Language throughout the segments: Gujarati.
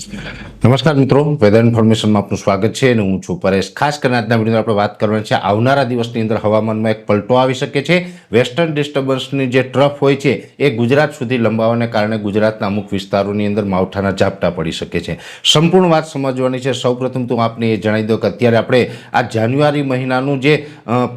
નમસ્કાર મિત્રો વેધર ઇન્ફોર્મેશનમાં આપનું સ્વાગત છે અને હું છું પરેશ. ખાસ કરીને આજના વીડિયો આપણે વાત કરવાની છે, આવનારા દિવસની અંદર હવામાનમાં એક પલટો આવી શકે છે. વેસ્ટર્ન ડિસ્ટર્બન્સની જે ટ્રફ હોય છે, એ ગુજરાત સુધી લંબાવાને કારણે ગુજરાતના અમુક વિસ્તારોની અંદર માવઠાના ઝાપટા પડી શકે છે. સંપૂર્ણ વાત સમજવાની છે. સૌપ્રથમ તો આપને એ જણાવી દઉં કે અત્યારે આપણે આ જાન્યુઆરી મહિનાનું જે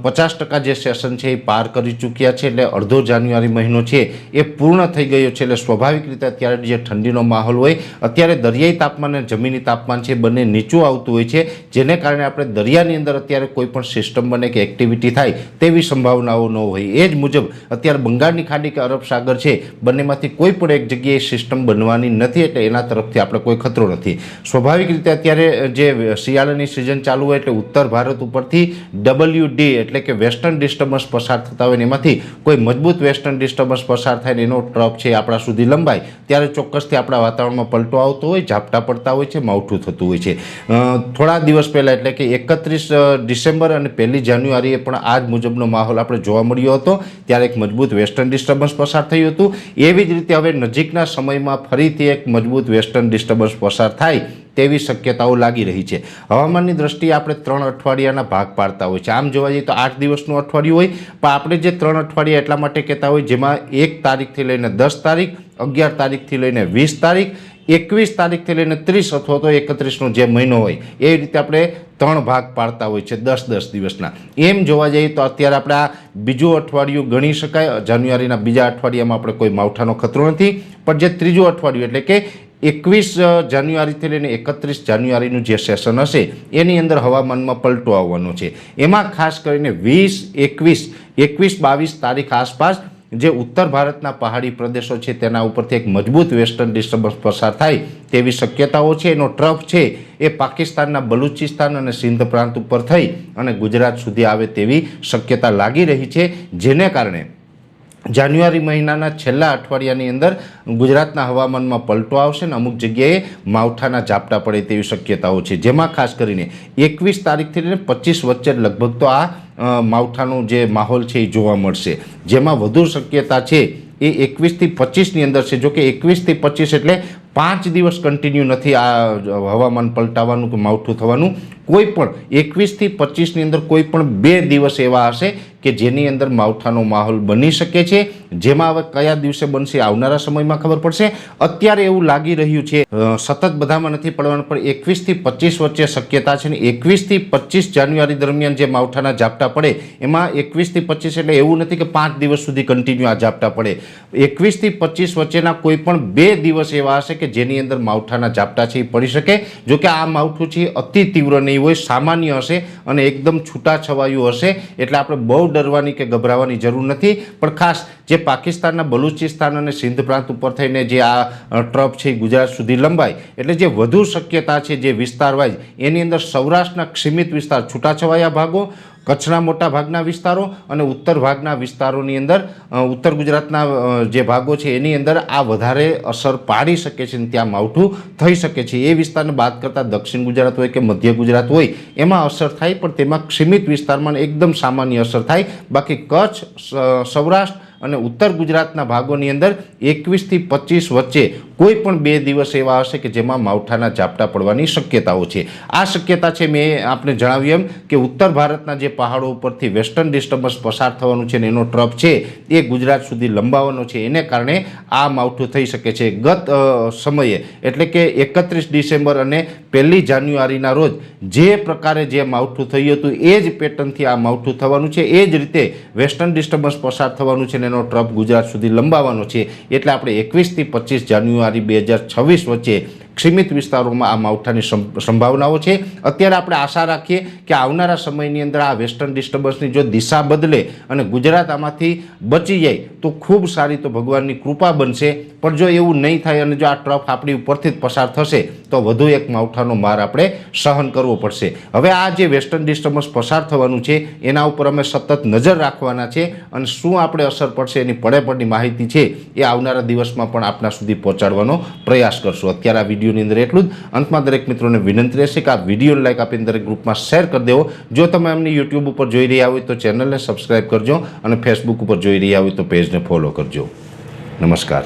પચાસ ટકા જે સેશન છે, એ પાર કરી ચૂક્યા છે. એટલે અડધો જાન્યુઆરી મહિનો છે, એ પૂર્ણ થઈ ગયો છે. એટલે સ્વાભાવિક રીતે અત્યારે જે ઠંડીનો માહોલ હોય, અત્યારે દરિયાઈ તાપમાન અને જમીની તાપમાન છે બંને નીચું આવતું હોય છે, જેને કારણે આપણે દરિયાની અંદર અત્યારે કોઈ પણ સિસ્ટમ બને કે એક્ટિવિટી થાય તેવી સંભાવનાઓ ન હોય. એ જ મુજબ અત્યારે બંગાળની ખાડી કે અરબ સાગર છે, બંનેમાંથી કોઈ પણ એક જગ્યાએ સિસ્ટમ બનવાની નથી એટલે એના તરફથી આપણે કોઈ ખતરો નથી. સ્વાભાવિક રીતે અત્યારે જે શિયાળાની સિઝન ચાલુ હોય એટલે ઉત્તર ભારત ઉપરથી ડબલ્યુ ડી એટલે કે વેસ્ટર્ન ડિસ્ટર્બન્સ પસાર થતા હોય એમાંથી કોઈ મજબૂત વેસ્ટર્ન ડિસ્ટર્બન્સ પસાર થાય એનો ટ્રફ છે આપણા સુધી લંબાય, ત્યારે ચોક્કસથી આપણા વાતાવરણમાં પલટો આવતો હોય ઝાપટા પડતા હોય છે, માવઠું થતું હોય છે. થોડા દિવસ પહેલાં, એટલે કે એકત્રીસ ડિસેમ્બર અને પહેલી જાન્યુઆરીએ પણ આ જ મુજબનો માહોલ આપણે જોવા મળ્યો હતો. ત્યારે એક મજબૂત વેસ્ટર્ન ડિસ્ટર્બન્સ પસાર થયું હતું. એવી જ રીતે હવે નજીકના સમયમાં ફરીથી એક મજબૂત વેસ્ટર્ન ડિસ્ટર્બન્સ પસાર થાય તેવી શક્યતાઓ લાગી રહી છે. હવામાનની દ્રષ્ટિએ આપણે ત્રણ અઠવાડિયાના ભાગ પાડતા હોય છે. આમ જોવા જઈએ તો આઠ દિવસનું અઠવાડિયું હોય. પણ આપણે જે ત્રણ અઠવાડિયા એટલા માટે કહેતા હોય, જેમાં એક તારીખથી લઈને દસ તારીખ, અગિયાર તારીખથી લઈને વીસ તારીખ એકવીસ તારીખથી લઈને ત્રીસ અથવા તો એકત્રીસનો જે મહિનો હોય, એ રીતે આપણે ત્રણ ભાગ પાડતા હોય છે દસ દસ દિવસના. એમ જોવા જઈએ તો અત્યારે આપણે આ બીજું અઠવાડિયું ગણી શકાય. જાન્યુઆરીના બીજા અઠવાડિયામાં આપણે કોઈ માવઠાનો ખતરો નથી. પણ જે ત્રીજું અઠવાડિયું એટલે કે એકવીસ જાન્યુઆરીથી લઈને એકત્રીસ જાન્યુઆરીનું જે સેશન હશે, એની અંદર હવામાનમાં પલટો આવવાનો છે. એમાં ખાસ કરીને વીસ, એકવીસ એકવીસ બાવીસ તારીખ આસપાસ જે ઉત્તર ભારતના પહાડી પ્રદેશો છે, તેના ઉપરથી એક મજબૂત વેસ્ટર્ન ડિસ્ટર્બન્સ પસાર થાય તેવી શક્યતાઓ છે. એનો ટ્રફ છે, એ પાકિસ્તાનના બલુચિસ્તાન અને સિંધ પ્રાંત ઉપર થઈ અને ગુજરાત સુધી આવે તેવી શક્યતા લાગી રહી છે. જેને કારણે જાન્યુઆરી મહિનાના છેલ્લા અઠવાડિયાની અંદર ગુજરાતના હવામાનમાં પલટો આવશે અને અમુક જગ્યાએ માવઠાના ઝાપટા પડે તેવી શક્યતાઓ છે. જેમાં ખાસ કરીને એકવીસ તારીખથી લઈને પચીસ વચ્ચે લગભગ તો આ માવઠાનો જે માહોલ છે એ જોવા મળશે. જેમાં વધુ શક્યતા છે એ એકવીસથી પચીસની અંદર છે. જોકે એકવીસથી પચીસ એટલે પાંચ દિવસ કન્ટિન્યુ નથી આ હવામાન પલટાવાનું કે માવઠું થવાનું. કોઈ પણ એકવીસથી પચીસની અંદર કોઈ પણ બે દિવસ એવા હશે કે જેની અંદર માવઠાનો માહોલ બની શકે છે. જેમાં હવે કયા દિવસે બનશે આવનારા સમયમાં ખબર પડશે. અત્યારે એવું લાગી રહ્યું છે. સતત બધામાં નથી પડવાનું, પણ એકવીસથી પચીસ વચ્ચે શક્યતા છે ને એકવીસથી પચીસ જાન્યુઆરી દરમિયાન જે માવઠાના ઝાપટા પડે, એમાં એકવીસથી પચીસ એટલે એવું નથી કે પાંચ દિવસ સુધી કન્ટિન્યુ આ ઝાપટા પડે. એકવીસથી પચીસ વચ્ચેના કોઈ પણ બે દિવસ એવા હશે કે જેની અંદર માવઠાના ઝાપટા છે એ પડી શકે. જોકે આ માવઠું છે અતિ તીવ્ર નહીં હોય સામાન્ય હશે અને એકદમ છૂટાછવાયું હશે. એટલે આપણે બહુ ડરવાની કે ગભરાવાની જરૂર નથી. પણ ખાસ જે પાકિસ્તાનના બલુચિસ્તાન અને સિંધ પ્રાંત ઉપર થઈને જે આ ટ્રપ છે ગુજરાત સુધી લંબાય. એટલે જે વધુ શક્યતા છે, જે વિસ્તાર વાઇઝ એની અંદર સૌરાષ્ટ્રના સીમિત વિસ્તાર છૂટાછવાયા ભાગો કચ્છના મોટા ભાગના વિસ્તારો અને ઉત્તર ભાગના વિસ્તારોની અંદર ઉત્તર ગુજરાતના જે ભાગો છે એની અંદર આ વધારે અસર પાડી શકે છે અને ત્યાં માવઠું થઈ શકે છે. એ વિસ્તારને બાદ કરતાં દક્ષિણ ગુજરાત હોય કે મધ્ય ગુજરાત હોય, એમાં અસર થાય પણ તેમાં સીમિત વિસ્તારમાં એકદમ સામાન્ય અસર થાય. બાકી કચ્છ સૌરાષ્ટ્ર અને ઉત્તર ગુજરાતના ભાગોની અંદર એકવીસથી પચીસ વચ્ચે કોઈ પણ બે દિવસ એવા હશે કે જેમાં માવઠાના ઝાપટા પડવાની શક્યતાઓ છે. આ શક્યતા છે મેં આપને જણાવ્યું એમ કે ઉત્તર ભારતના જે પહાડો ઉપરથી વેસ્ટર્ન ડિસ્ટર્બન્સ પસાર થવાનું છે ને એનો ટ્રપ છે, એ ગુજરાત સુધી લંબાવવાનો છે. એને કારણે આ માવઠું થઈ શકે છે. ગત સમયે એટલે કે એકત્રીસ ડિસેમ્બર અને પહેલી જાન્યુઆરીના રોજ જે પ્રકારે જે માવઠું થયું હતું, એ જ પેટર્નથી આ માવઠું થવાનું છે. એ જ રીતે વેસ્ટર્ન ડિસ્ટર્બન્સ પસાર થવાનું છે ને એનો ટ્રપ ગુજરાત સુધી લંબાવવાનો છે. એટલે આપણે એકવીસથી પચીસ જાન્યુઆરી બે હજાર છવ્વીસ વચ્ચે ક્ષીમિત વિસ્તારોમાં આ માવઠાની સંભાવનાઓ છે. અત્યારે આપણે આશા રાખીએ કે આવનારા સમયની અંદર આ વેસ્ટર્ન ડિસ્ટર્બન્સની જો દિશા બદલે અને ગુજરાત આમાંથી બચી જાય, તો ખૂબ સારી તો ભગવાનની કૃપા બનશે. પણ જો એવું નહીં થાય અને જો આ ટ્રફ આપણી ઉપરથી જ પસાર થશે, તો વધુ એક માવઠાનો માર આપણે સહન કરવો પડશે. હવે આ જે વેસ્ટર્ન ડિસ્ટર્બન્સ પસાર થવાનું છે, એના ઉપર અમે સતત નજર રાખવાના છે અને શું આપણે અસર પડશે એની પડે પડની માહિતી છે, એ આવનારા દિવસમાં પણ આપણા સુધી પહોંચાડવાનો પ્રયાસ કરશું. અત્યારે આ વિડીયોની અંદર એટલું જ. અંતમાં દરેક મિત્રોને વિનંતી રહેશે કે આ વિડીયોને લાઈક આપીને દરેક ગ્રુપમાં શેર કરી દેવો. જો તમે એમને યુટ્યુબ ઉપર જોઈ રહ્યા હોય તો ચેનલને સબસ્ક્રાઈબ કરજો અને ફેસબુક ઉપર જોઈ રહ્યા હોય તો પેજને ફોલો કરજો. નમસ્કાર.